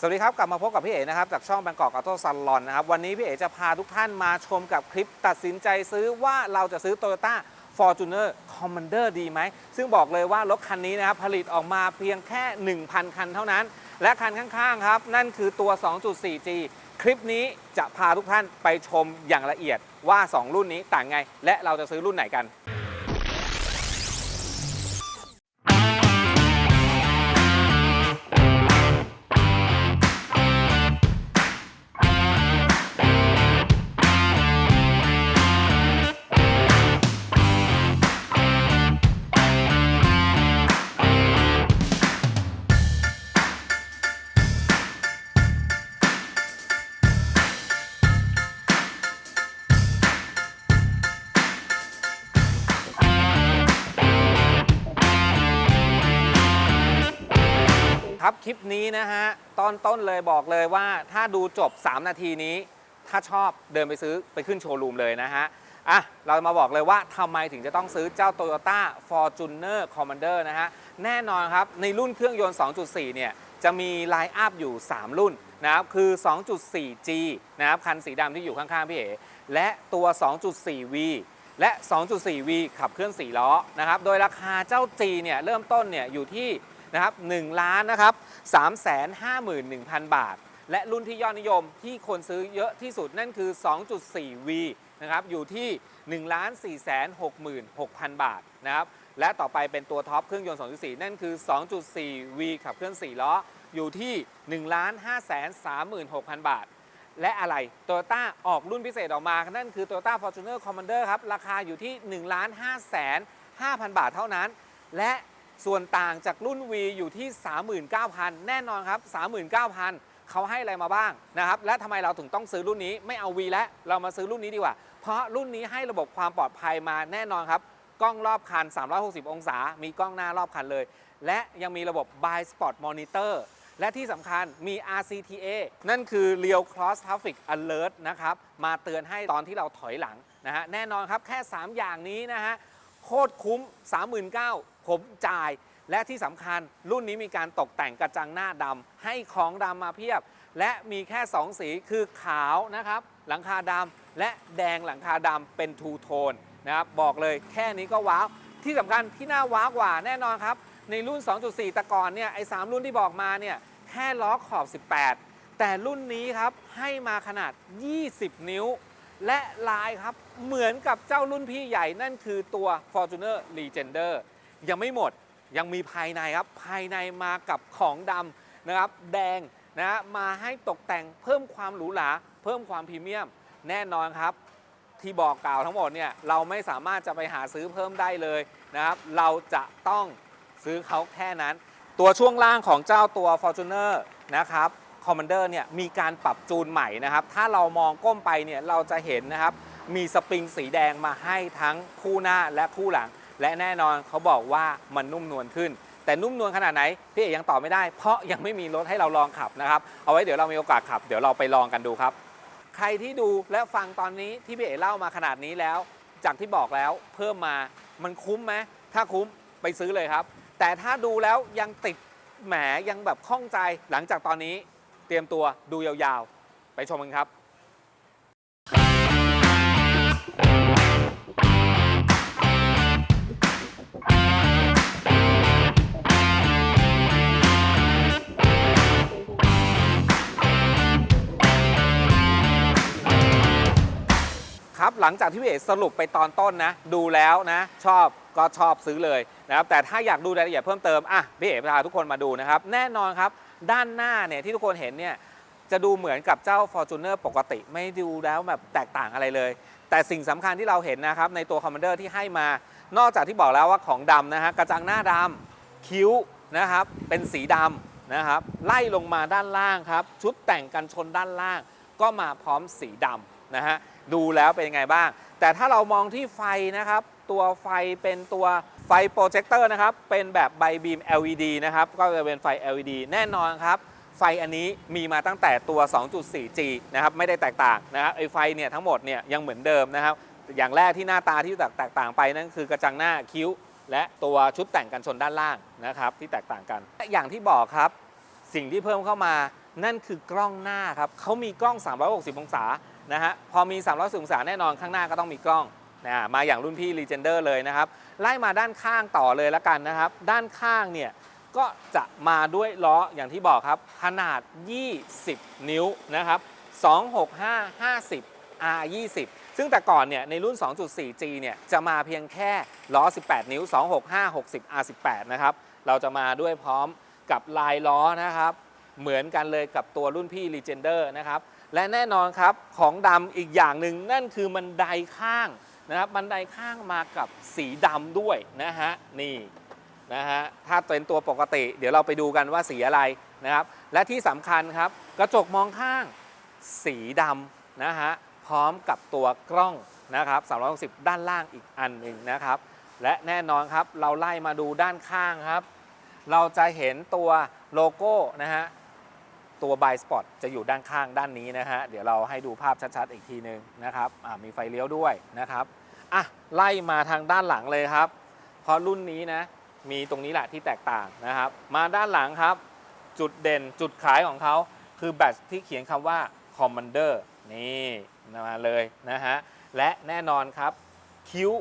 สวัสดีครับ กลับมาพบกับพี่เอ๋นะครับจากช่อง Bangkok Auto Salon นะครับ วันนี้พี่เอ๋จะพาทุกท่านมาชมกับคลิปตัดสินใจซื้อว่าเราจะซื้อ Toyota Fortuner Commander ดีไหม ซึ่งบอกเลยว่ารถคันนี้นะครับ ผลิตออกมาเพียงแค่ 1,000 คันเท่านั้น และคันข้างๆครับ นั่นคือตัว 2.4G คลิปนี้จะพาทุกท่านไปชมอย่างละเอียดว่า 2 รุ่นนี้ต่างไง และเราจะซื้อรุ่นไหนกัน ครับคลิปนี้นะฮะตอนต้นเลยบอกเลยว่าถ้าดูจบ 3 นาทีนี้ ถ้าชอบเดินไปซื้อไปขึ้นโชว์รูมเลยนะฮะอะเรามาบอกเลยว่าทำไมถึงจะต้องซื้อเจ้า Toyota Fortuner Commander นะฮะแน่นอนครับในรุ่นเครื่องยนต์ 2.4 เนี่ยจะมีไลน์อัพอยู่ 3 รุ่นนะครับคือ 2.4G นะครับคันสีดำที่อยู่ข้างๆพี่เอ๋และตัว 2.4V และ 2.4V ขับเคลื่อน4ล้อนะครับ โดยราคาเจ้า G เนี่ยเริ่มต้นเนี่ยอยู่ที่ นะครับ1ล้านนะครับ351,000 บาท และรุ่นที่ยอดนิยมที่คนซื้อเยอะที่สุดนั่นคือ 2.4V นะครับอยู่ที่ 1 4 6 6 0 0 0 บาทนะครับและต่อไปเป็นตัวท็อปเครื่องยนต์ 2.4 นั่นคือ 2.4V ขับเคลื่อน 4 ล้อ อยู่ที่ 1 5 3 6 0 0 0 บาท และอะไรโตโยต้าออกรุ่นพิเศษออกมา นั่นคือ Toyota Fortuner Commander ครับ ราคาอยู่ที่ 1 5 5 0 0 0 บาทเท่านั้น และ ส่วนต่างจากรุ่น V อยู่ที่ 39,000 แน่นอนครับ 39,000 เขาให้อะไรมาบ้างนะครับ และทำไมเราถึงต้องซื้อรุ่นนี้ไม่เอา V แล้วเรามาซื้อรุ่นนี้ดีกว่า เพราะรุ่นนี้ให้ระบบความปลอดภัยมาแน่นอนครับ กล้องรอบคัน 360 องศา มีกล้องหน้ารอบคันเลย และยังมีระบบ By Spot Monitor และที่สำคัญมี RCTA นั่นคือ Real Cross Traffic Alert นะครับ มาเตือนให้ตอนที่เราถอยหลังนะฮะ แน่นอนครับแค่ 3 อย่างนี้นะฮะ โคตรคุ้ม 39,000 ผมจ่าย และที่สำคัญรุ่นนี้มีการตกแต่งกระจังหน้าดำให้ของดำมาเพียบ และมีแค่ 2 สีคือขาวนะครับ หลังคาดำและแดงหลังคาดำเป็นทูโทนนะครับบอกเลยแค่นี้ก็ว้าว ที่สำคัญที่น่าว้าวกว่าแน่นอนครับ ในรุ่น 2.4ตะกอนเนี่ยไอ้3รุ่นที่บอกมาเนี่ยแค่ล้อขอบ 18 แต่รุ่นนี้ครับให้มาขนาด 20 นิ้ว และลายครับเหมือนกับเจ้ารุ่นพี่ใหญ่นั่นคือตัว Fortuner Legender ยังไม่หมดยังมีภายในครับ ภายในมากับของดำนะครับ แดงนะมาให้ตกแต่งเพิ่มความหรูหราเพิ่มความพรีเมียม แน่นอนครับ ที่บอกกล่าวทั้งหมดเนี่ยเราไม่สามารถจะไปหาซื้อเพิ่มได้เลยนะครับ เราจะต้องซื้อเขาแค่นั้น ตัวช่วงล่างของเจ้าตัว Fortuner นะครับ Commander เนี่ยมีการปรับจูนใหม่นะครับ ถ้าเรามองก้มไปเนี่ยเราจะเห็นนะครับ มีสปริงสีแดงมาให้ทั้งคู่หน้าและคู่หลัง และแน่นอนเขาบอกว่ามันนุ่มนวลขึ้น แต่นุ่มนวลขนาดไหนพี่เอกยังตอบไม่ได้ เพราะยังไม่มีรถให้เราลองขับนะครับเอาไว้เดี๋ยวเรามีโอกาสขับ เดี๋ยวเราไปลองกันดูครับ ใครที่ดูและฟังตอนนี้ที่พี่เอกเล่ามาขนาดนี้แล้ว จากที่บอกแล้วเพิ่มมามันคุ้มไหมถ้าคุ้มไปซื้อเลยครับ แต่ถ้าดูแล้วยังติดแหมยังแบบข้องใจหลังจากตอนนี้ เตรียมตัวดูยาวๆ ไปชมกันครับ หลังจากที่พี่เอกสรุปไปตอนต้นนะ ดูแล้วนะ ชอบก็ชอบซื้อเลยนะครับแต่ถ้าอยากดูรายละเอียดเพิ่มเติมอะพี่เอกพาทุกคนมาดูนะครับ แน่นอนครับ ด้านหน้าเนี่ยที่ทุกคนเห็นเนี่ยจะดูเหมือนกับเจ้า Fortuner ปกติ ไม่ดูแล้วแบบแตกต่างอะไรเลย แต่สิ่งสำคัญที่เราเห็นนะครับในตัว Commander ที่ให้มา นอกจากที่บอกแล้วว่าของดำนะฮะกระจังหน้าดำคิ้วนะครับเป็นสีดำนะครับไล่ลงมาด้านล่างครับ ชุดแต่งกันชนด้านล่าง ก็มาพร้อมสีดำนะฮะ ดูแล้วเป็นยังไงบ้าง แต่ถ้าเรามองที่ไฟนะครับ ตัวไฟเป็นตัวไฟโปรเจคเตอร์นะครับ เป็นแบบใบบีม LED นะครับ ก็จะเป็นไฟ LED แน่นอนครับไฟอันนี้มีมาตั้งแต่ตัว 2.4G นะครับไม่ได้แตกต่างนะครับไอไฟเนี่ยทั้งหมดเนี่ยยังเหมือนเดิมนะครับ อย่างแรกที่หน้าตาที่แตกต่างไปนั่นคือกระจังหน้าคิ้ว และตัวชุดแต่งกันชนด้านล่างนะครับที่แตกต่างกันและอย่างที่บอกครับสิ่งที่เพิ่มเข้ามานั่นคือกล้องหน้าครับเขามีกล้อง 360 องศา นะฮะพอมี 360องศาแน่นอนข้างหน้าก็ต้องมีกล้องนะมาอย่างรุ่นพี่ Legender เลยนะครับ ไล่มาด้านข้างต่อเลยแล้วกันนะครับ ด้านข้างเนี่ยก็จะมาด้วยล้ออย่างที่บอกครับ ขนาด 20 นิ้วนะครับ 265 50 R 20ซึ่งแต่ก่อนเนี่ยในรุ่น 2.4G เนี่ยจะมาเพียงแค่ล้อ 18 นิ้ว 265 60 R 18นะครับ เราจะมาด้วยพร้อมกับลายล้อนะครับ เหมือนกันเลยกับตัวรุ่นพี่ Legender นะครับ และแน่นอนครับของดำอีกอย่างหนึ่งนั่นคือบันไดข้างนะครับบันไดข้างมากับสีดำด้วยนะฮะนี่นะฮะถ้าเป็นตัวปกติ เดี๋ยวเราไปดูกันว่าสีอะไรนะครับ และที่สำคัญครับกระจกมองข้างสีดำนะฮะพร้อมกับตัวกล้องนะครับ360 ด้านล่างอีกอันหนึ่งนะครับ และแน่นอนครับเราไล่มาดูด้านข้างครับ เราจะเห็นตัวโลโก้นะฮะ ตัว b ายสปอตจะอยู่ด้านข้างด้านนี้นะฮะ เดี๋ยวเราให้ดูภาพชัดๆ อีกทีหนึ่งนะครับมีไฟเลี้ยวด้วยนะครับอะไล่มาทางด้านหลังเลยครับ เพราะรุ่นนี้นะมีตรงนี้แหละที่แตกต่างนะครับ มาด้านหลังครับ จุดเด่นจุดขายของเขาคือแบตที่เขียนคำว่า Commander นี่มาเลยนะฮะ และแน่นอนครับคิ้ว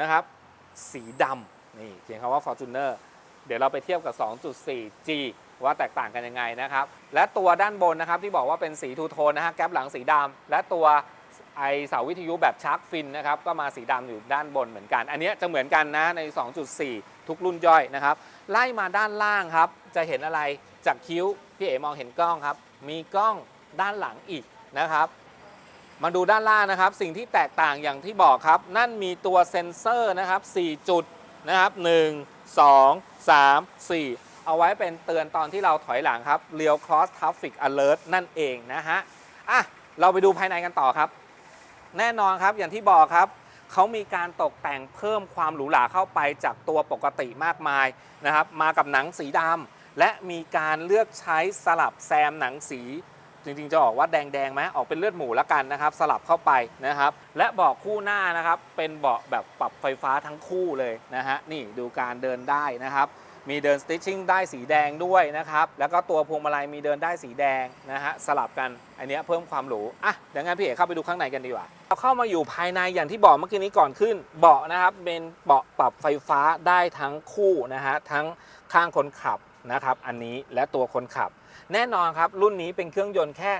นะครับ สีดำนี่เขียนคำว่า Fortuner เดี๋ยวเราไปเทียบกับ 2.4G ว่าแตกต่างกันยังไงนะครับ และตัวด้านบนนะครับที่บอกว่าเป็นสีทูโทนนะฮะแก๊ปหลังสีดำและตัวไอเสาวิทยุแบบชาร์กฟินนะครับก็มาสีดำอยู่ด้านบนเหมือนกัน อันนี้จะเหมือนกันนะใน 2.4 ทุกรุ่นย่อยนะครับ ไล่มาด้านล่างครับ จะเห็นอะไรจากคิ้ว พี่เอ๋มองเห็นกล้องครับ มีกล้องด้านหลังอีกนะครับ มาดูด้านล่างนะครับ สิ่งที่แตกต่างอย่างที่บอกครับ นั่นมีตัวเซ็นเซอร์นะครับ 4 จุดนะครับ 1 2 3 4 เอาไว้เป็นเตือนตอนที่เราถอยหลังครับ Real Cross Traffic Alert นั่นเองนะฮะอะเราไปดูภายในกันต่อครับ แน่นอนครับอย่างที่บอกครับเขามีการตกแต่งเพิ่มความหรูหราเข้าไปจากตัวปกติมากมายนะครับ มากับหนังสีดำและมีการเลือกใช้สลับแซมหนังสี จริงๆจะออกว่าแดงๆไหมออกเป็นเลือดหมูแล้วกันนะครับ สลับเข้าไปนะครับ และเบาะคู่หน้านะครับ เป็นเบาะแบบปรับไฟฟ้าทั้งคู่เลยนะฮะนี่ดูการเดินได้นะครับ มีเดินสติชชิ่งได้สีแดงด้วยนะครับ แล้วก็ตัวพวงมาลัยมีเดินได้สีแดงนะฮะสลับกันอันนี้เพิ่มความหรูอะเดี๋ยวงั้นพี่เอกเข้าไปดูข้างในกันดีกว่าเราเข้ามาอยู่ภายในอย่างที่บอกเมื่อกี้นี้ก่อนขึ้น เบาะนะครับเป็นเบาะปรับไฟฟ้าได้ทั้งคู่นะฮะทั้งข้างคนขับนะครับอันนี้และตัวคนขับ แน่นอนครับรุ่นนี้เป็นเครื่องยนต์แค่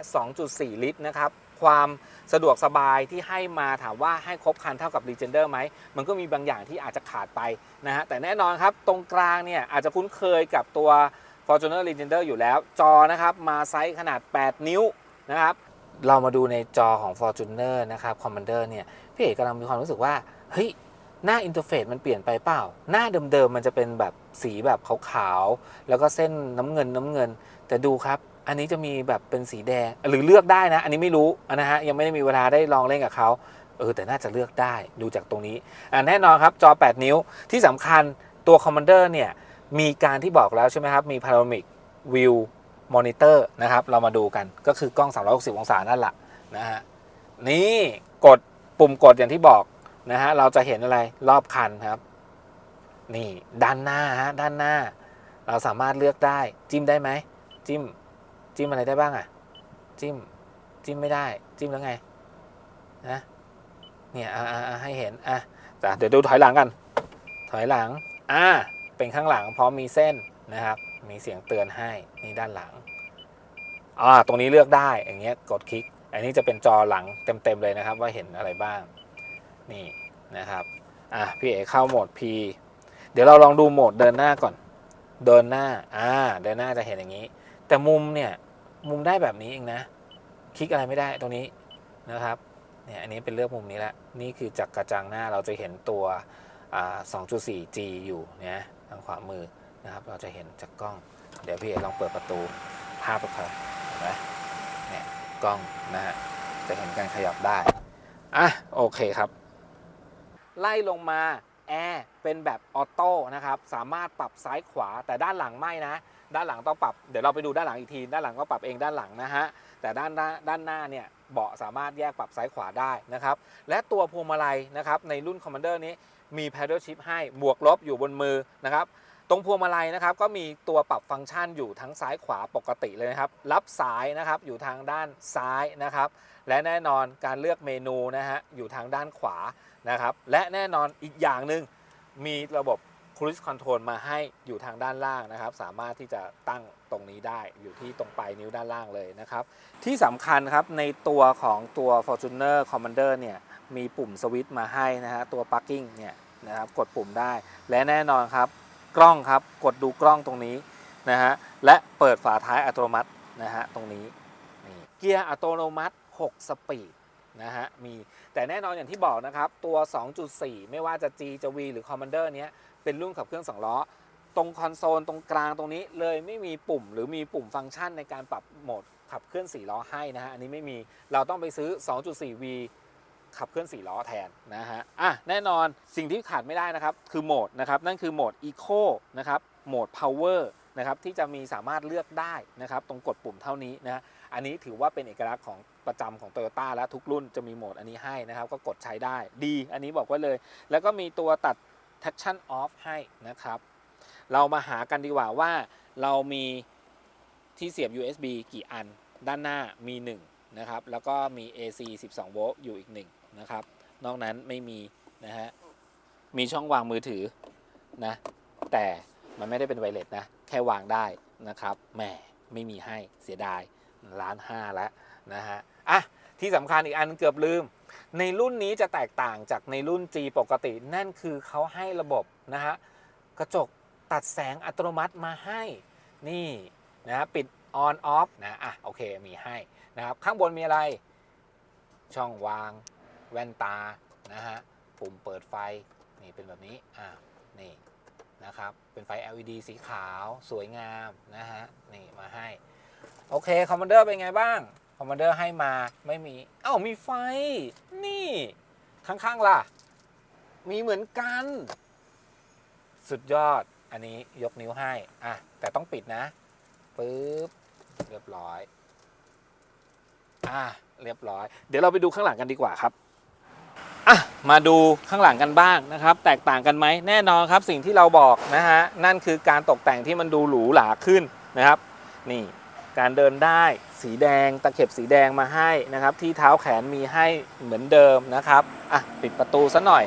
2.4 ลิตรนะครับ ความสะดวกสบายที่ให้มาถามว่าให้ครบคันเท่ากับ Legender ไหม มันก็มีบางอย่างที่อาจจะขาดไปนะฮะแต่แน่นอนครับ ตรงกลางเนี่ยอาจจะคุ้นเคยกับตัว Fortuner Legender อยู่แล้ว จอนะครับ มาไซส์ขนาด 8 นิ้วนะครับ เรามาดูในจอของ Fortuner นะครับ Commander เนี่ย พี่เอกกำลังมีความรู้สึกว่า เฮ้ย หน้าอินเทอร์เฟซมันเปลี่ยนไปเปล่า หน้าเดิมๆมันจะเป็นแบบสีแบบขาวๆ แล้วก็เส้นน้ำเงินน้ำเงิน แต่ดูครับ อันนี้จะมีแบบเป็นสีแดงหรือเลือกได้นะ อันนี้ไม่รู้นะฮะยังไม่ได้มีเวลาได้ลองเล่นกับเขาเออแต่น่าจะเลือกได้ดูจากตรงนี้อ่าแน่นอนครับจอ 8 นิ้วที่สำคัญตัว Commander เนี่ยมีการที่บอกแล้วใช่ไหมครับ มี Panoramic View Monitor นะครับ เรามาดูกันก็คือกล้อง 360 องศานั่นแหละนะฮะนี่กดปุ่มกดอย่างที่บอกนะฮะเราจะเห็นอะไรรอบคันครับ นี่ด้านหน้าฮะด้านหน้า เราสามารถเลือกได้จิ้มได้ไหมจิ้ม จิ้มอะไรได้บ้างอะจิ้ม จิ้มไม่ได้ จิ้มแล้วไง นะ เนี่ยอ่าอ่าอ่าให้เห็น อะจ้ะเดี๋ยวดูถอยหลังกัน ถอยหลัง อ่า เป็นข้างหลังพร้อมมีเส้นนะครับ มีเสียงเตือนให้ นี่ด้านหลัง อ่า ตรงนี้เลือกได้ อย่างเงี้ย กดคลิก อันนี้จะเป็นจอหลังเต็มๆเลยนะครับ ว่าเห็นอะไรบ้าง นี่นะครับ อะ พี่เอเข้าโหมด P เดี๋ยวเราลองดูโหมดเดินหน้าก่อน เดินหน้า อ่า เดินหน้าจะเห็นอย่างนี้ แต่มุมเนี่ย มุมได้แบบนี้เองนะ คลิกอะไรไม่ได้ตรงนี้นะครับเนี่ยอันนี้เป็นเลือกมุมนี้แล้วนี่คือจากกระจังหน้าเราจะเห็นตัว 2.4G อยู่นะทางขวามือนะครับ เราจะเห็นจากกล้อง เดี๋ยวพี่เอลองเปิดประตูภาพให้เขาเห็นไหมเนี่ยกล้องนะฮะจะเห็นการขยับได้อะโอเคครับ ไล่ลงมาแอร์เป็นแบบออโต้นะครับ สามารถปรับซ้ายขวาแต่ด้านหลังไม่นะ ด้านหลังต้องปรับ เดี๋ยวเราไปดูด้านหลังอีกที ด้านหลังก็ปรับเองด้านหลังนะฮะ แต่ด้านหน้าด้านหน้าเนี่ยเบาะสามารถแยกปรับซ้ายขวาได้นะครับ และตัวพวงมาลัยนะครับในรุ่น Commander นี้มี paddle shift ให้บวกลบอยู่บนมือนะครับ ตรงพวงมาลัยนะครับก็มีตัวปรับฟังก์ชันอยู่ทั้งซ้ายขวาปกติเลยนะครับ รับสายนะครับอยู่ทางด้านซ้ายนะครับ และแน่นอนการเลือกเมนูนะฮะอยู่ทางด้านขวานะครับ และแน่นอนอีกอย่างหนึ่งมีระบบ Cruise Control มาให้อยู่ทางด้านล่างนะครับ สามารถที่จะตั้งตรงนี้ได้อยู่ที่ตรงปลายนิ้วด้านล่างเลยนะครับ ที่สำคัญครับในตัวของตัว Fortuner Commander เนี่ยมีปุ่มสวิตช์มาให้นะฮะตัว Parking เนี่ยนะครับกดปุ่มได้ และแน่นอนครับกล้องครับกดดูกล้องตรงนี้นะฮะและเปิดฝาท้ายอัตโนมัตินะฮะตรงนี้นี่เกียร์อัตโนมัติ 6 สปีดนะฮะมีแต่แน่นอนอย่างที่บอกนะครับ ตัว 2.4 ไม่ว่าจะ G จะ V หรือ Commander เนี้ย เป็นรุ่นขับเครื่อง2ล้อ ตรงคอนโซลตรงกลางตรงนี้เลยไม่มีปุ่มหรือมีปุ่มฟังก์ชันในการปรับโหมดขับเคลื่อน4ล้อให้นะฮะอันนี้ไม่มีเราต้องไปซื้อ 2.4V ขับเคลื่อน4ล้อแทนนะฮะอะแน่นอนสิ่งที่ขาดไม่ได้นะครับคือโหมดนะครับนั่นคือโหมด Eco นะครับโหมด Power นะครับที่จะมีสามารถเลือกได้นะครับตรงกดปุ่มเท่านี้นะฮะอันนี้ถือว่าเป็นเอกลักษณ์ของประจำของ Toyota และทุกรุ่นจะมีโหมดอันนี้ให้นะครับก็กดใช้ได้ดี อันนี้บอกไว้เลย แล้วก็มีตัวตัด traction off ให้นะครับ เรามาหากันดีกว่าว่าเรามีที่เสียบ USB กี่อัน ด้านหน้ามี1นะครับ แล้วก็มี AC 12 โวลต์อยู่อีก1นะครับ นอกนั้นไม่มีนะฮะ มีช่องวางมือถือนะ แต่มันไม่ได้เป็นไวเลสนะ แค่วางได้นะครับ แหม ไม่มีให้เสียดายล้านห้าแล้วนะฮะ อะ ที่สำคัญอีกอันเกือบลืม ในรุ่นนี้จะแตกต่างจากในรุ่น G ปกติ นั่นคือเขาให้ระบบนะฮะกระจกตัดแสงอัตโนมัติมาให้นี่นะฮะปิด on off นะอะโอเคมีให้นะครับข้างบนมีอะไร ช่องวาง แว่นตานะฮะปุ่มเปิดไฟนี่เป็นแบบนี้อะนี่นะครับเป็นไฟ LED สีขาวสวยงามนะฮะนี่มาให้ โอเคคอมมานเดอร์เป็นไงบ้าง คอมมานเดอร์ให้มาไม่มี เอ้ามีไฟ นี่ ข้างๆล่ะ มีเหมือนกัน สุดยอดอันนี้ยกนิ้วให้อะแต่ต้องปิดนะปึ๊บเรียบร้อยอะเรียบร้อย เดี๋ยวเราไปดูข้างหลังกันดีกว่าครับอะมาดูข้างหลังกันบ้างนะครับ แตกต่างกันไหมแน่นอนครับสิ่งที่เราบอกนะฮะนั่นคือการตกแต่งที่มันดูหรูหราขึ้นนะครับ นี่ การเดินได้สีแดงตะเข็บสีแดงมาให้นะครับ ที่เท้าแขนมีให้เหมือนเดิมนะครับอะปิดประตูซะหน่อย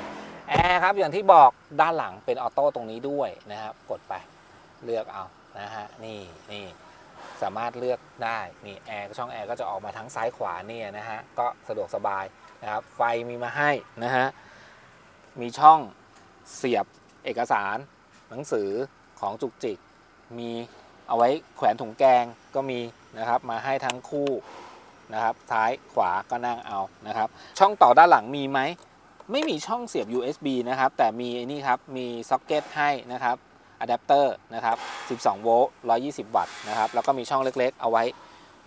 แอร์ครับอย่างที่บอกด้านหลังเป็นออโต้ตรงนี้ด้วยนะครับกดไปเลือกเอานะฮะนี่นี่สามารถเลือกได้นี่แอร์ช่องแอร์ก็จะออกมาทั้งซ้ายขวาเนี่ยนะฮะก็สะดวกสบายนะครับไฟมีมาให้นะฮะมีช่องเสียบเอกสาร หนังสือของจุกจิกมี เอาไว้แขวนถุงแกงก็มีนะครับ มาให้ทั้งคู่นะครับซ้ายขวาก็นั่งเอานะครับ ช่องต่อด้านหลังมีไหม ไม่มีช่องเสียบ USB นะครับ แต่มีไอ้นี่ครับ มีซ็อกเก็ตให้นะครับอะแดปเตอร์นะครับ 12 โวลต์ 120 วัตต์นะครับ แล้วก็มีช่องเล็กๆ เอาไว้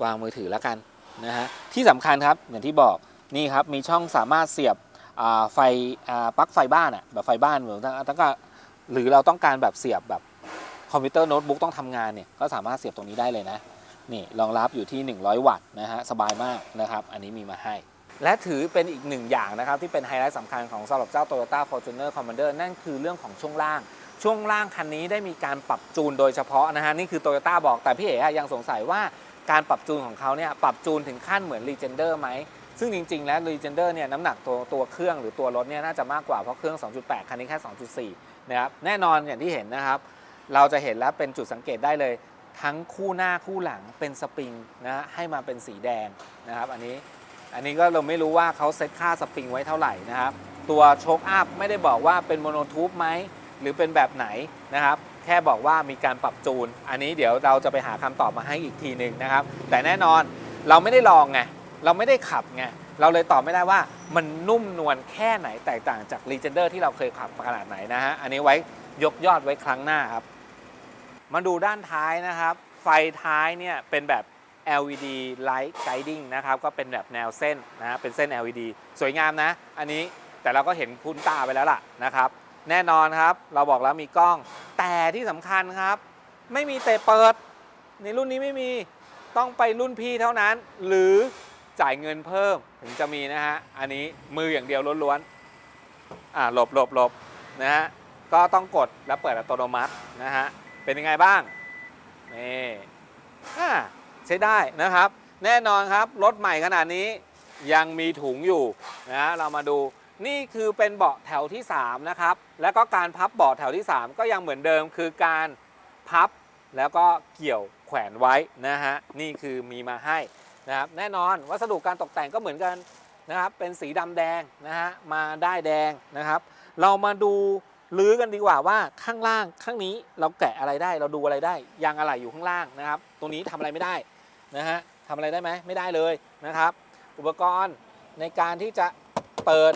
วางมือถือแล้วกันนะฮะ ที่สำคัญครับ อย่างที่บอกนี่ครับ มีช่องสามารถเสียบไฟปลั๊กไฟบ้านอะแบบไฟบ้านเหมือนตั้งก็หรือเราต้องการแบบเสียบแบบ คอมพิวเตอร์โน้ตบุ๊กต้องทำงานเนี่ยก็สามารถเสียบตรงนี้ได้เลยนะนี่รองรับอยู่ที่ 100 วัตต์นะฮะสบายมากนะครับ อันนี้มีมาให้ และถือเป็นอีกหนึ่งอย่างนะครับที่เป็นไฮไลท์สำคัญของสำหรับเจ้า Toyota Fortuner Commander นั่นคือเรื่องของช่วงล่าง ช่วงล่างคันนี้ได้มีการปรับจูนโดยเฉพาะนะฮะนี่คือ Toyota บอกแต่พี่เอ๋ยังสงสัยว่าการปรับจูนของเขาเนี่ยปรับจูนถึงขั้นเหมือน Legender ไหมซึ่งจริง ๆ แล้ว Legender เนี่ยน้ำหนักตัวตัวเครื่องหรือตัวรถเนี่ยน่าจะมากกว่าเพราะเครื่อง 2.8 คันนี้แค่ 2.4 นะครับแน่นอนอย่างที่เห็นนะครับ เราจะเห็นแล้วเป็นจุดสังเกตได้เลย ทั้งคู่หน้าคู่หลังเป็นสปริงนะฮะให้มาเป็นสีแดงนะครับอันนี้อันนี้ก็เราไม่รู้ว่าเขาเซตค่าสปริงไว้เท่าไหร่นะครับ ตัวโชคอัพไม่ได้บอกว่าเป็นโมโนทูบไหมหรือเป็นแบบไหนนะครับ แค่บอกว่ามีการปรับจูน อันนี้เดี๋ยวเราจะไปหาคำตอบมาให้อีกทีหนึ่งนะครับ แต่แน่นอนเราไม่ได้ลองไงเราไม่ได้ขับไงเราเลยตอบไม่ได้ว่ามันนุ่มนวลแค่ไหนแตกต่างจาก Legender ที่เราเคยขับขนาดไหนนะฮะอันนี้ไว้ยกยอดไว้ครั้งหน้าครับ มาดูด้านท้ายนะครับ ไฟท้ายเนี่ยเป็นแบบ LED Light Guiding นะครับ ก็เป็นแบบแนวเส้นนะฮะเป็นเส้น LED สวยงามนะ อันนี้แต่เราก็เห็นคุ้นตาไปแล้วล่ะนะครับ แน่นอนครับ เราบอกแล้วมีกล้อง แต่ที่สำคัญครับ ไม่มีเตะเปิด ในรุ่นนี้ไม่มีต้องไปรุ่นพี่เท่านั้น หรือจ่ายเงินเพิ่มถึงจะมีนะฮะ อันนี้มืออย่างเดียวล้วนๆอ่าหลบหลบหลบนะฮะก็ต้องกดแล้วเปิดอัตโนมัตินะฮะ เป็นยังไงบ้างนี่ใช้ได้นะครับ แน่นอนครับรถใหม่ขนาดนี้ยังมีถุงอยู่นะเรามาดูนี่คือเป็นเบาะแถวที่ 3 นะครับ แล้วก็การพับเบาะแถวที่ 3 ก็ยังเหมือนเดิมคือการพับแล้วก็เกี่ยวแขวนไว้นะฮะนี่คือมีมาให้นะครับแน่นอนวัสดุการตกแต่งก็เหมือนกันนะครับเป็นสีดำแดงนะฮะมาได้แดงนะครับ เรามาดู ลื้อกันดีกว่าว่าข้างล่างข้างนี้เราแกะอะไรได้เราดูอะไรได้ยางอะไรอยู่ข้างล่างนะครับ ตรงนี้ทำอะไรไม่ได้นะฮะทำอะไรได้ไหมไม่ได้เลยนะครับ อุปกรณ์ในการที่จะเปิด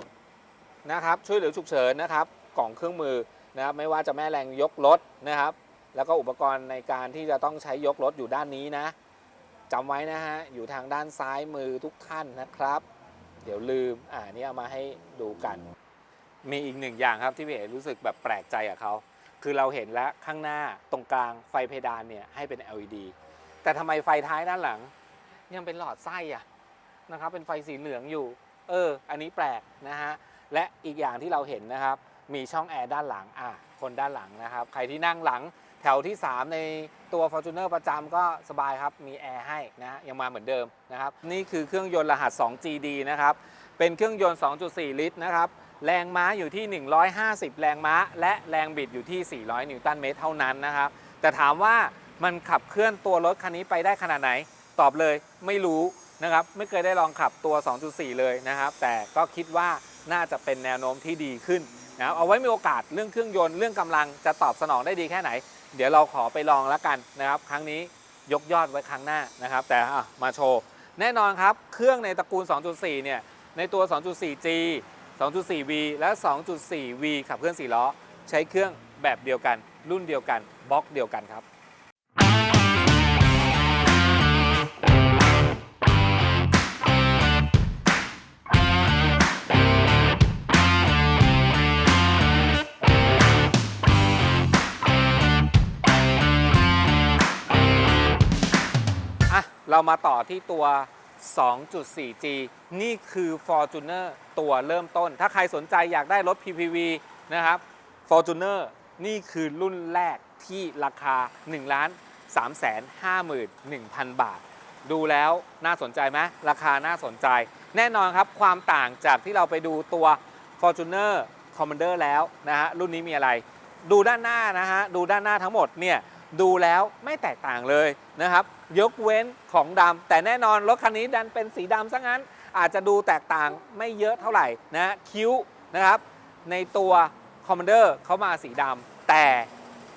นะครับ ช่วยเหลือฉุกเฉินนะครับ กล่องเครื่องมือนะครับ ไม่ว่าจะแม่แรงยกรถนะครับ แล้วก็อุปกรณ์ในการที่จะต้องใช้ยกรถอยู่ด้านนี้นะจำไว้นะฮะอยู่ทางด้านซ้ายมือทุกท่านนะครับ เดี๋ยวลืมอ่านี่เอามาให้ดูกัน มีอีกหนึ่งอย่างครับที่พี่เอ๋รู้สึกแบบแปลกใจกับเขา คือเราเห็นแล้วข้างหน้าตรงกลางไฟเพดานเนี่ยให้เป็น LED แต่ทำไมไฟท้ายด้านหลัง ยังเป็นหลอดไส้อะนะครับเป็นไฟสีเหลืองอยู่ เออ อันนี้แปลกนะฮะ และอีกอย่างที่เราเห็นนะครับ มีช่องแอร์ด้านหลังอะคนด้านหลังนะครับ ใครที่นั่งหลังแถวที่ 3 ในตัว Fortuner ประจำก็สบายครับ มีแอร์ให้นะยังมาเหมือนเดิมนะครับ นี่คือเครื่องยนต์รหัส 2GD นะครับ เป็นเครื่องยนต์ 2.4 ลิตรนะครับ แรงม้าอยู่ที่ 150 แรงม้า และแรงบิดอยู่ที่ 400 นิวตันเมตรเท่านั้นนะครับ แต่ถามว่ามันขับเคลื่อนตัวรถคันนี้ไปได้ขนาดไหน ตอบเลยไม่รู้นะครับ ไม่เคยได้ลองขับตัว 2.4 เลยนะครับ แต่ก็คิดว่าน่าจะเป็นแนวโน้มที่ดีขึ้นนะครับเอาไว้มีโอกาสเรื่องเครื่องยนต์เรื่องกำลังจะตอบสนองได้ดีแค่ไหน เดี๋ยวเราขอไปลองแล้วกันนะครับ ครั้งนี้ยกยอดไว้ครั้งหน้านะครับ แต่มาโชว์แน่นอนครับ เครื่องในตระกูล 2.4 เนี่ยในตัว 2.4G 2.4V และ 2.4V ขับเคลื่อน4ล้อ ใช้เครื่องแบบเดียวกัน รุ่นเดียวกันบล็อกเดียวกันครับอะเรามาต่อที่ตัว 2.4G นี่คือ Fortuner ตัวเริ่มต้น ถ้าใครสนใจอยากได้รถ PPV นะครับ Fortuner นี่คือรุ่นแรกที่ราคา1ล้าน3 5 1 0 0 0 บาท ดูแล้วน่าสนใจไหมราคาน่าสนใจ แน่นอนครับความต่างจากที่เราไปดูตัว Fortuner Commander แล้วนะฮะรุ่นนี้มีอะไร ดูด้านหน้านะฮะดูด้านหน้าทั้งหมดเนี่ยดูแล้วไม่แตกต่างเลยนะครับ ยกเว้นของดำแต่แน่นอนรถคันนี้ดันเป็นสีดำซะงั้น อาจจะดูแตกต่างไม่เยอะเท่าไหร่นะคิ้วนะครับ ในตัว Commander เขามาสีดำแต่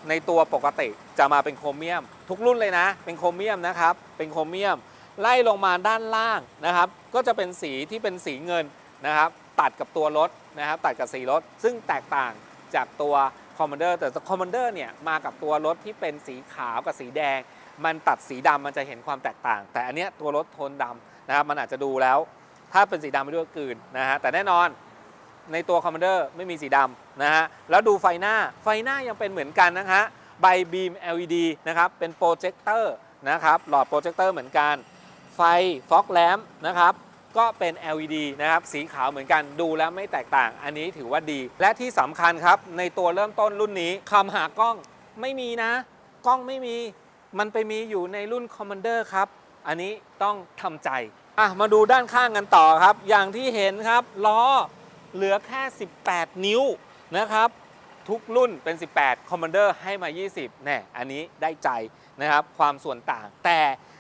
ในตัวปกติจะมาเป็นโครเมียม ทุกรุ่นเลยนะ เป็นโครเมียมนะครับ เป็นโครเมียม ไล่ลงมาด้านล่างนะครับ ก็จะเป็นสีที่เป็นสีเงินนะครับ ตัดกับตัวรถนะครับ ตัดกับสีรถ ซึ่งแตกต่างจากตัว Commander แต่ Commander เนี่ยมากับตัวรถที่เป็นสีขาวกับสีแดง มันตัดสีดำมันจะเห็นความแตกต่าง แต่อันเนี้ยตัวรถโทนดำนะครับมันอาจจะดูแล้ว ถ้าเป็นสีดำไปด้วยก็กืนนะฮะแต่แน่นอนในตัว Commander ไม่มีสีดำนะฮะแล้วดูไฟหน้าไฟหน้ายังเป็นเหมือนกันนะฮะใบบีม LED นะครับเป็นโปรเจคเตอร์นะครับหลอดโปรเจคเตอร์เหมือนกัน ไฟฟอกแลมนะครับก็เป็น LED นะครับสีขาวเหมือนกันดูแล้วไม่แตกต่าง อันนี้ถือว่าดี และที่สำคัญครับ ในตัวเริ่มต้นรุ่นนี้คำหากล้องไม่มีนะ กล้องไม่มี มันไปมีอยู่ในรุ่น Commander ครับ อันนี้ต้องทำใจ อะมาดูด้านข้างกันต่อครับ อย่างที่เห็นครับล้อเหลือแค่ 18 นิ้วนะครับ ทุกรุ่นเป็น 18 Commander ให้มา 20แน่อันนี้ได้ใจนะครับ ความส่วนต่าง แต่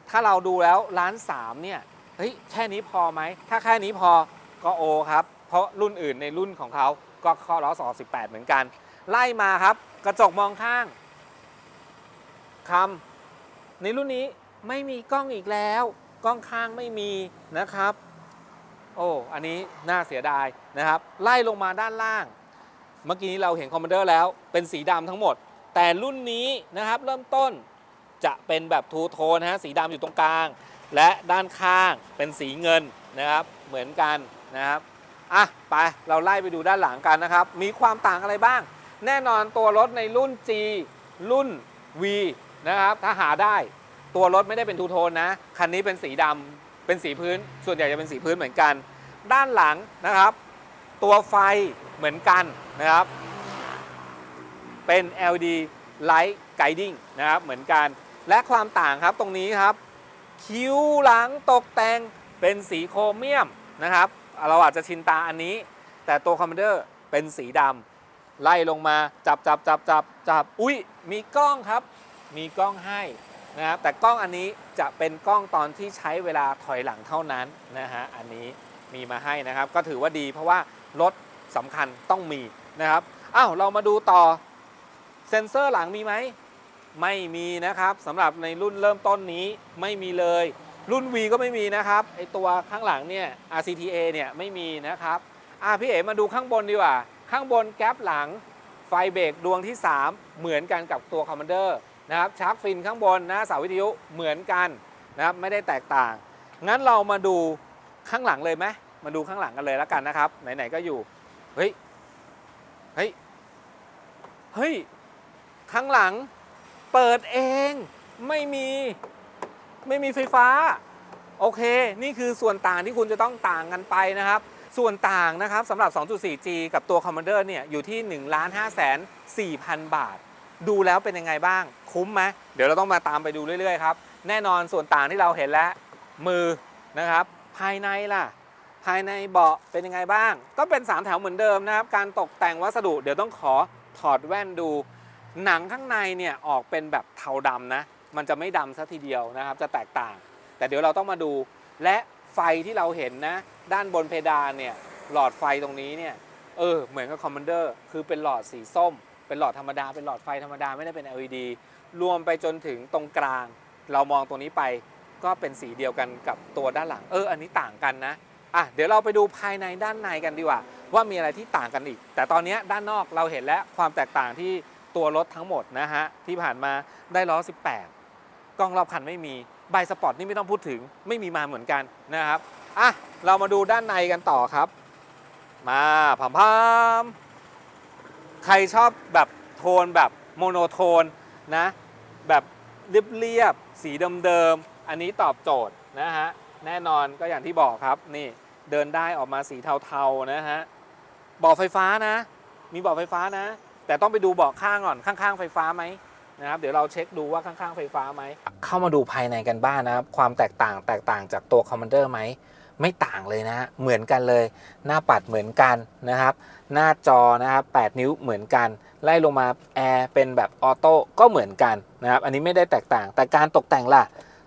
ถ้าเราดูแล้วล้าน3เนี่ยเฮ้ยแค่นี้พอไหม ถ้าแค่นี้พอก็โอครับ เพราะรุ่นอื่นในรุ่นของเขาก็ข้อล้อสอ18 เหมือนกัน ไล่มาครับ กระจกมองข้างคำในรุ่นนี้ไม่มีกล้องอีกแล้ว กล้องข้างไม่มีนะครับ โอ้อันนี้น่าเสียดายนะครับ ไล่ลงมาด้านล่าง เมื่อกี้นี้เราเห็นคอมมานเดอร์แล้วเป็นสีดำทั้งหมด แต่รุ่นนี้นะครับเริ่มต้นจะเป็นแบบทูโทนฮะสีดำอยู่ตรงกลาง และด้านข้างเป็นสีเงินนะครับ เหมือนกันนะครับอะไปเราไล่ไปดูด้านหลังกันนะครับ มีความต่างอะไรบ้าง แน่นอนตัวรถในรุ่น G รุ่น V นะครับถ้าหาได้ ตัวรถไม่ได้เป็นทูโทนนะ คันนี้เป็นสีดำเป็นสีพื้น ส่วนใหญ่จะเป็นสีพื้นเหมือนกัน ด้านหลังนะครับ ตัวไฟเหมือนกันนะครับ เป็น LED Light Guiding นะครับเหมือนกัน และความต่างครับตรงนี้ครับ คิ้วหลังตกแต่งเป็นสีโครเมียมนะครับ เราอาจจะชินตาอันนี้ แต่ตัวคอมมานเดอร์เป็นสีดำไล่ลงมาจับจับจับจับจับอุ้ยมีกล้องครับ มีกล้องให้ นะครับแต่กล้องอันนี้จะเป็นกล้องตอนที่ใช้เวลาถอยหลังเท่านั้นนะฮะอันนี้มีมาให้นะครับ ก็ถือว่าดีเพราะว่ารถสำคัญต้องมีนะครับอ้าวเรามาดูต่อเซ็นเซอร์หลังมีไหมไม่มีนะครับสำหรับในรุ่นเริ่มต้นนี้ไม่มีเลย รุ่น V ก็ไม่มีนะครับไอตัวข้างหลังเนี่ย RCTA เนี่ยไม่มีนะครับอะพี่เอ๋มาดูข้างบนดีกว่า ข้างบนแก๊ปหลังไฟเบรกดวงที่ 3 เหมือนกันกับตัว Commander นะครับชาร์กฟินข้างบนนะเสาวิทยุเหมือนกันนะครับไม่ได้แตกต่าง งั้นเรามาดูข้างหลังเลยไหมมาดูข้างหลังกันเลยแล้วกันนะครับ ไหนๆก็อยู่ เฮ้ย เฮ้ย เฮ้ย ข้างหลังเปิดเองไม่มีไม่มีไฟฟ้า โอเค นี่คือส่วนต่างที่คุณจะต้องต่างกันไปนะครับ ส่วนต่างนะครับสำหรับ 2.4G กับตัว Commander เนี่ยอยู่ที่ 1 5 4 0 0 0 บาท ดูแล้วเป็นยังไงบ้าง คุ้มไหมเดี๋ยวเราต้องมาตามไปดูเรื่อยๆครับ แน่นอนส่วนต่างที่เราเห็นแล้ว มือนะครับ ภายในล่ะ ภายในเบาะเป็นยังไงบ้าง ก็เป็น 3 แถวเหมือนเดิมนะครับ การตกแต่งวัสดุเดี๋ยวต้องขอถอดแว่นดู หนังข้างในเนี่ยออกเป็นแบบเทาดำนะ มันจะไม่ดำซะทีเดียวนะครับ จะแตกต่าง แต่เดี๋ยวเราต้องมาดู และไฟที่เราเห็นนะ ด้านบนเพดานเนี่ยหลอดไฟตรงนี้เนี่ยเออเหมือนกับคอมมานเดอร์คือเป็นหลอดสีส้ม เป็นหลอดธรรมดา เป็นหลอดไฟธรรมดาไม่ได้เป็น LED รวมไปจนถึงตรงกลาง เรามองตรงนี้ไปก็เป็นสีเดียวกันกับตัวด้านหลัง เออ อันนี้ต่างกันนะอะเดี๋ยวเราไปดูภายในด้านในกันดีกว่า ว่ามีอะไรที่ต่างกันอีก แต่ตอนนี้ด้านนอกเราเห็นแล้วความแตกต่างที่ตัวรถทั้งหมดนะฮะที่ผ่านมาได้ล้อ 18 กล้องรอบคันไม่มีใบสปอร์ตนี่ไม่ต้องพูดถึงไม่มีมาเหมือนกันนะครับอะเรามาดูด้านในกันต่อครับ มาพามพาม ใครชอบแบบโทนแบบโมโนโทนนะ แบบเรียบๆสีเดิมๆ อันนี้ตอบโจทย์นะฮะ แน่นอนก็อย่างที่บอกครับ นี่เดินได้ออกมาสีเทาๆนะฮะบาะไฟฟ้านะ มีบาะไฟฟ้านะ แต่ต้องไปดูบาะข้างก่อนข้างๆ ไฟฟ้าไหมนะครับเดี๋ยวเราเช็คดูว่าข้างๆ ไฟฟ้าไหม เข้ามาดูภายในกันบ้างนะครับ ความแตกต่างแตกต่างจากตัว Commander ไหม ไม่ต่างเลยนะ เหมือนกันเลย หน้าปัดเหมือนกันนะครับ หน้าจอนะครับ8นิ้วเหมือนกัน ไล่ลงมาแอร์เป็นแบบออโต้ก็เหมือนกันนะครับ อันนี้ไม่ได้แตกต่าง แต่การตกแต่งล่ะ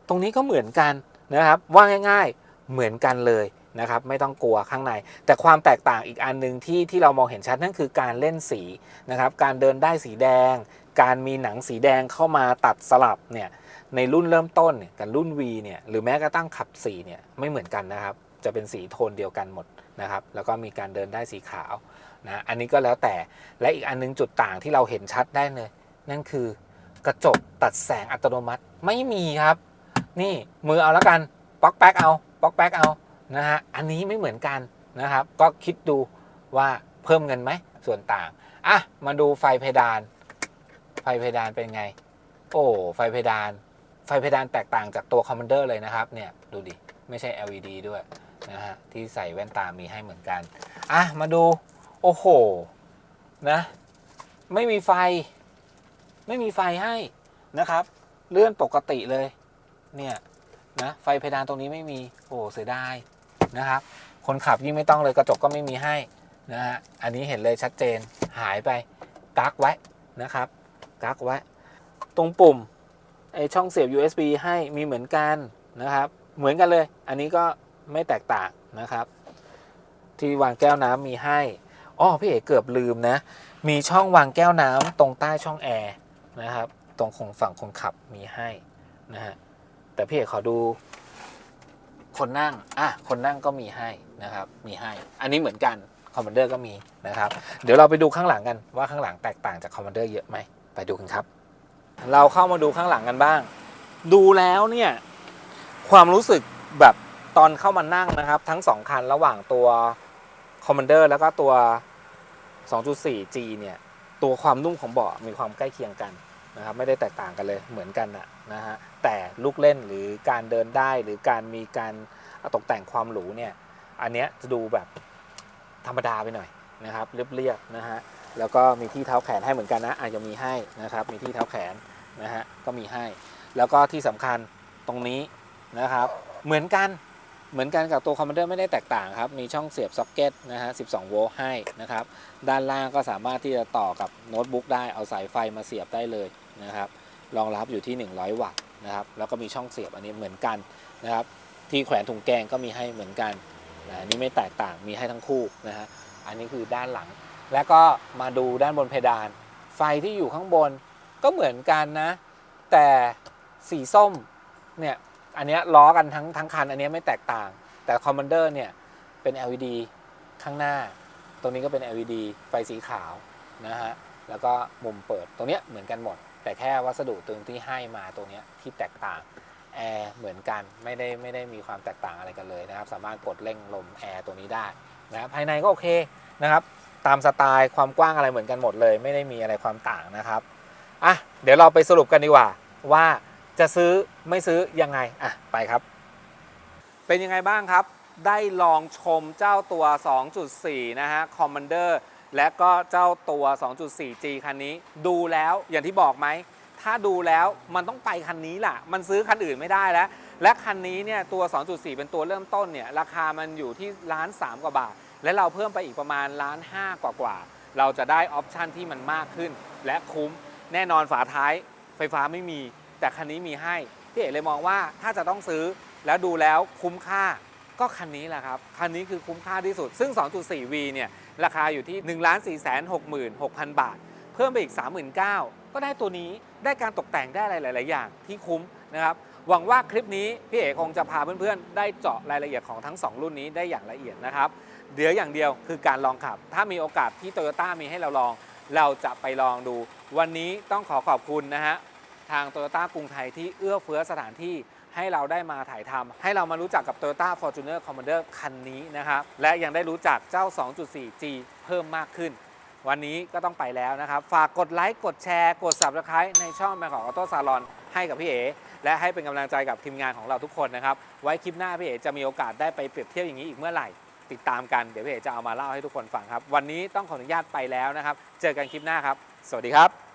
ตรงนี้ก็เหมือนกันนะครับ ว่าง่ายๆ เหมือนกันเลยนะครับ ไม่ต้องกลัวข้างใน แต่ความแตกต่างอีกอันหนึ่งที่ที่เรามองเห็นชัดนั่นคือการเล่นสีนะครับ การเดินได้สีแดง การมีหนังสีแดงเข้ามาตัดสลับเนี่ย ในรุ่นเริ่มต้นกับรุ่น V เนี่ยหรือแม้กระทั่งขับสีเนี่ยไม่เหมือนกันนะครับ จะเป็นสีโทนเดียวกันหมดนะครับ แล้วก็มีการเดินได้สีขาวนะอันนี้ก็แล้วแต่และอีกอันนึงจุดต่างที่เราเห็นชัดได้เลย นั่นคือกระจกตัดแสงอัตโนมัติไม่มีครับ นี่มือเอาแล้วกันป๊อกแป๊กเอาป๊อกแป๊กเอานะฮะอันนี้ไม่เหมือนกันนะครับ ก็คิดดูว่าเพิ่มเงินไหมส่วนต่างอะมาดูไฟเพดาน ไฟเพดานเป็นไง โอ้ไฟเพดาน ไฟเพดานแตกต่างจากตัว Commander เลยนะครับเนี่ยดูดิ ไม่ใช่ LED ด้วยนะฮะที่ใส่แว่นตามีให้เหมือนกัน อะ มาดู โอ้โห นะ ไม่มีไฟ ไม่มีไฟให้นะครับ เลื่อนปกติเลย เนี่ย นะ ไฟเพดานตรงนี้ไม่มี โอ้เสียดายนะครับ คนขับยิ่งไม่ต้องเลยกระจกก็ไม่มีให้นะฮะ อันนี้เห็นเลยชัดเจนหายไปกักไว้นะครับกักไว้ ตรงปุ่ม ไอช่องเสียบ USB ให้มีเหมือนกันนะครับเหมือนกันเลย อันนี้ก็ไม่แตกต่างนะครับ ที่วางแก้วน้ำมีให้อ๋อพี่เอกเกือบลืมนะ มีช่องวางแก้วน้ำตรงใต้ช่องแอร์นะครับ ตรงของฝั่งคนขับมีให้นะฮะแต่พี่เอกขอดู คนนั่งอะคนนั่งก็มีให้นะครับ มีให้ อันนี้เหมือนกันคอมมานเดอร์ก็มีนะครับ เดี๋ยวเราไปดูข้างหลังกันว่าข้างหลังแตกต่างจากคอมมานเดอร์เยอะไหมไปดูกันครับ เราเข้ามาดูข้างหลังกันบ้าง ดูแล้วเนี่ยความรู้สึกแบบตอนเข้ามานั่งนะครับ ทั้งสองคันระหว่างตัว Commander แล้วก็ตัว 2.4G เนี่ยตัวความนุ่มของเบาะมีความใกล้เคียงกันนะครับไม่ได้แตกต่างกันเลยเหมือนกันนะนะฮะแต่ลูกเล่นหรือการเดินได้หรือการมีการตกแต่งความหรูเนี่ยอันเนี้ยจะดูแบบธรรมดาไปหน่อยนะครับเรียบๆนะฮะ แล้วก็มีที่เท้าแขนให้เหมือนกันนะอาจจะมีให้นะครับ มีที่เท้าแขนนะฮะก็มีให้ แล้วก็ที่สำคัญตรงนี้นะครับ เหมือนกันเหมือนกันกับตัวคอมมานเดอร์ไม่ได้แตกต่างครับ มีช่องเสียบซ็อกเก็ตนะฮะ 12 โวลต์ให้นะครับ ด้านล่างก็สามารถที่จะต่อกับโน้ตบุ๊กได้ เอาสายไฟมาเสียบได้เลยนะครับ รองรับอยู่ที่ 100 วัตต์นะครับ แล้วก็มีช่องเสียบอันนี้เหมือนกันนะครับ ที่แขวนถุงแกงก็มีให้เหมือนกันนะอันนี้ไม่แตกต่าง มีให้ทั้งคู่นะฮะ อันนี้คือด้านหลัง แล้วก็มาดูด้านบนเพดาน ไฟที่อยู่ข้างบนก็เหมือนกันนะ แต่สีส้มเนี่ยอันนี้ล้อกันทั้งทั้งคันอันนี้ไม่แตกต่าง แต่คอมมานเดอร์เนี่ยเป็น LED ข้างหน้า ตรงนี้ก็เป็น LED ไฟสีขาวนะฮะแล้วก็มุมเปิดตรงเนี้ยเหมือนกันหมด แต่แค่วัสดุตรงที่ให้มาตรงเนี้ยที่แตกต่างแอร์เหมือนกันไม่ได้ไม่ได้มีความแตกต่างอะไรกันเลยนะครับ สามารถกดเร่งลมแอร์ตัวนี้ได้นะภายในก็โอเคนะครับ ตามสไตล์ความกว้างอะไรเหมือนกันหมดเลย ไม่ได้มีอะไรความต่างนะครับอะเดี๋ยวเราไปสรุปกันดีกว่า ว่าจะซื้อไม่ซื้อยังไงอะไปครับ เป็นยังไงบ้างครับ ได้ลองชมเจ้าตัว 2.4 นะฮะ Commander และก็เจ้าตัว 2.4G คันนี้ ดูแล้วอย่างที่บอกไหม ถ้าดูแล้วมันต้องไปคันนี้ล่ะ มันซื้อคันอื่นไม่ได้แล้ว และคันนี้เนี่ยตัว 2.4 เป็นตัวเริ่มต้นเนี่ย ราคามันอยู่ที่ล้าน3กว่าบาท และเราเพิ่มไปอีกประมาณล้าน5กว่ากว่าๆ เราจะได้ออปชันที่มันมากขึ้น และคุ้มแน่นอนฝาท้ายไฟฟ้าไม่มี แต่คันนี้มีให้พี่เอกเลยมองว่าถ้าจะต้องซื้อแล้วดูแล้วคุ้มค่าก็คันนี้แหละครับ คันนี้คือคุ้มค่าที่สุด ซึ่ง 2.4V เนี่ยราคาอยู่ที่ 1 4 6 6 0 0 0 บาท เพิ่มไปอีก 39,000 ก็ได้ตัวนี้ได้การตกแต่งได้อะไรหลาย ๆ อย่างที่คุ้มนะครับหวังว่าคลิปนี้พี่เอกคงจะพาเพื่อน ๆ ได้เจาะรายละเอียดของทั้ง 2 รุ่นนี้ได้อย่างละเอียดนะครับ เดี๋ยวอย่างเดียวคือการลองขับ ถ้ามีโอกาสที่โตโยต้ามีให้เราลอง เราจะไปลองดู วันนี้ต้องขอขอบคุณนะฮะ ทางโตโยต้ากรุงไทยที่เอื้อเฟื้อสถานที่ให้เราได้มาถ่ายทำให้เรามารู้จักกับ Toyota Fortuner Commander คันนี้นะครับ และยังได้รู้จักเจ้า 2.4G เพิ่มมากขึ้น วันนี้ก็ต้องไปแล้วนะครับ ฝากกดไลค์ กดแชร์ กด Subscribe ในช่องแมของออโต้ซาลอนให้กับพี่เอ และให้เป็นกำลังใจกับทีมงานของเราทุกคนนะครับ ไว้คลิปหน้าพี่เอจะมีโอกาสได้ไปเปรียบเทียบอย่างนี้อีกเมื่อไหร่ ติดตามกันเดี๋ยวพี่เอจะเอามาเล่าให้ทุกคนฟังครับ วันนี้ต้องขออนุญาตไปแล้วนะครับ เจอกันคลิปหน้าครับ สวัสดีครับ